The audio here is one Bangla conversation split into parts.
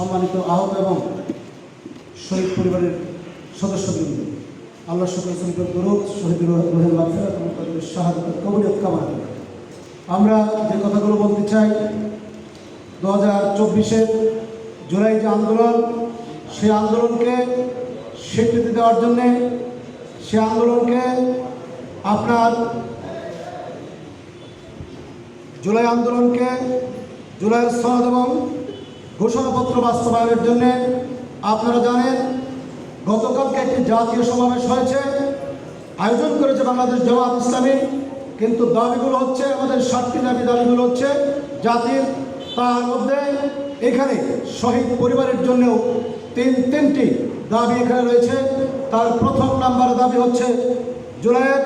সম্মানিত আহত এবং শহীদ পরিবারের সদস্যবৃন্দ, আল্লাহ সকল দরুদ শহীদ রোহেল মাফিরাত এবং তাদের শাহাদতের কবলিয়ত কামনা। আমরা যে কথাগুলো বলতে চাই, দু হাজার চব্বিশের জুলাই যে আন্দোলন, সেই আন্দোলনকে স্বীকৃতি দেওয়ার জন্যে, সে আন্দোলনকে আপনার জুলাই আন্দোলনকে জুলাইয়ের সনদ এবং ঘোষণাপত্র বাস্তবায়নের জন্য আপনারা জানেন, গতকালকে একটি জাতীয় সমাবেশ হয়েছে, আয়োজন করেছে বাংলাদেশ জামাত ইসলামী, কিন্তু দাবিগুলো হচ্ছে, আমাদের ষাটটি দাবি দাবিগুলো হচ্ছে, জাতির তার মধ্যে এখানে শহীদ পরিবারের জন্যও তিন তিনটি দাবি এখানে রয়েছে। তার প্রথম নাম্বার দাবি হচ্ছে জুলাইয়ের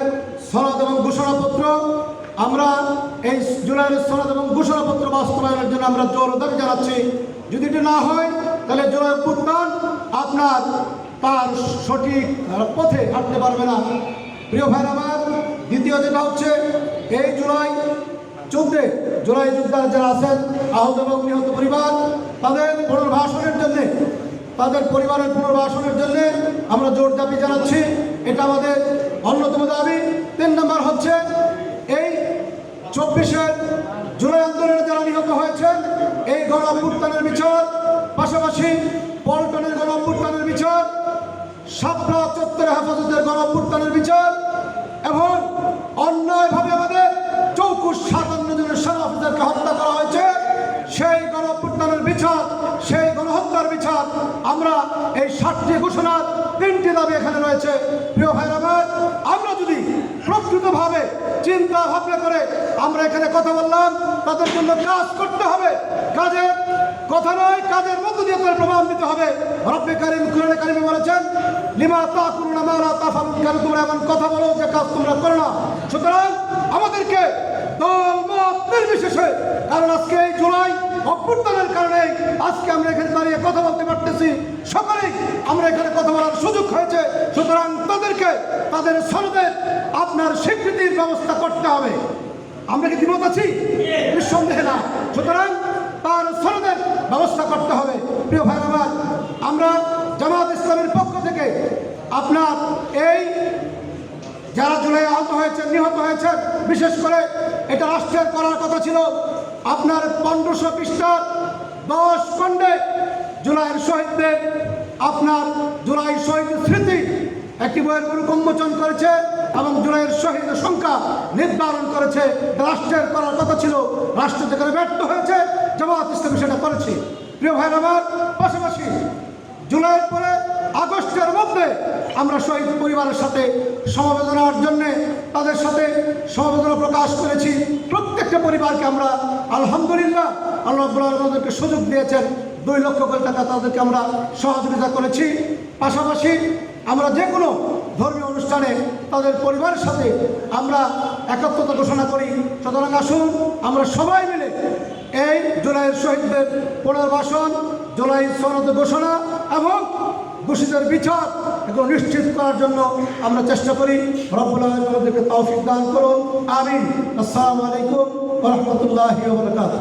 সনদ এবং ঘোষণাপত্র। আমরা এই জুলাইয়ের সনদ এবং ঘোষণাপত্র বাস্তবায়নের জন্য আমরা জোর দাবি জানাচ্ছি। যদি এটি না হয়, তাহলে জুলাই উত্থান আপনার তার সঠিক পথে হাঁটতে পারবে না। প্রিয় ভাই আমার, দ্বিতীয় যেটা হচ্ছে, এই জুলাই যুদ্ধে জুলাই যোদ্ধারা যারা আছেন, আহত এবং নিহত পরিবার, তাদের পুনর্বাসনের জন্য, তাদের পরিবারের পুনর্বাসনের জন্য আমরা জোর দাবি জানাচ্ছি। এটা আমাদের অন্যতম দাবি। তিন নম্বর হচ্ছে, এই চব্বিশের পাশাপাশি পল্টনের গণ বিচার সাপড়া চত্বরে হেফাজতের গণ বিচার এবং অন্যায়ভাবে আমাদের চৌকুশ সাতান্ন জনের সেনা অফিসারকে হত্যা করা হয়েছে। সেই গণ অভ্যুত্থানের বিচার, সেই গণহত্যার বিচার আমরা এই ষাটটি ঘোষণার তিনটি দাবি এখানে রয়েছে। প্রিয় ভাই আমার, আমরা যদি প্রকৃতভাবে চিন্তা ভাবনা করে আমরা এখানে কথা বললাম, তাদের জন্য কাজ করতে হবে। কাজের কথা নয় কাজের মধ্য দিয়ে তাদের প্রমাণ দিতে হবে। রব্বে কারিম কুরআনে কারিমে বলেছেন লিমা তাকুলুনা মা লা তাফালুন কেন তোমরা এমন কথা বলো যে কাজ তোমরা করো না? সুতরাং আমাদেরকে দল মত নির্বিশেষে কারণ আজকে এই জুলাই অভ্যুত্থানের কারণে আজকে আমরা এখানে দাঁড়িয়ে কথা বলতে পারতেছি। সকলেই আমরা এখানে কথা বলার সুযোগ হয়েছে। সুতরাং তাদেরকে তাদের সনদের আপনার স্বীকৃতির ব্যবস্থা করতে হবে। আমরা কি দ্বিমত আছি? নিঃসন্দেহে না। সুতরাং তার সনদের ব্যবস্থা করতে হবে। প্রিয় ভাই আমার আমরা জামাত ইসলামের পক্ষ থেকে আপনার এই যারা জুলাই আহত হয়েছেন, নিহত হয়েছেন, বিশেষ করে এটা রাষ্ট্রের করার কথা ছিল, আপনার পনেরোশো পৃষ্ঠার দশ খণ্ডে জুলাইয়ের শহীদদের আপনার জুলাই শহীদ স্মৃতি একটি বইয়ের উন্মোচন করেছে এবং জুলাইয়ের শহীদের সংখ্যা নির্ধারণ করেছে। রাষ্ট্রের করার কথা ছিল, রাষ্ট্র যেখানে ব্যর্থ হয়েছে, জামাত ইসলামী সেটা করেছে। প্রিয় ভাইয়ের আমার, পাশাপাশি জুলাইয়ের পরে আগস্টের মধ্যে আমরা শহীদ পরিবারের সাথে সমবেদনার জন্যে তাদের সাথে সমবেদনা প্রকাশ করেছি। প্রত্যেকটা পরিবারকে আমরা আলহামদুলিল্লাহ আল্লাহ তাদেরকে সুযোগ দিয়েছেন। দুই লক্ষ কোটি টাকা তাদেরকে আমরা সহযোগিতা করেছি। পাশাপাশি আমরা যে কোনো ধর্মীয় অনুষ্ঠানে তাদের পরিবারের সাথে আমরা একাত্মতা ঘোষণা করি। সুতরাং আসুন, আমরা সবাই মিলে এই জুলাইয়ের শহীদদের পুনর্বাসন, জুলাই সনদ ঘোষণা এবং দোষীদের বিচার এগুলো নিশ্চিত করার জন্য আমরা চেষ্টা করি। রব্বুল তৌফিক দান করুন। আমিন। আসসালামু আলাইকুম রহমতুল্লাহ বরকাত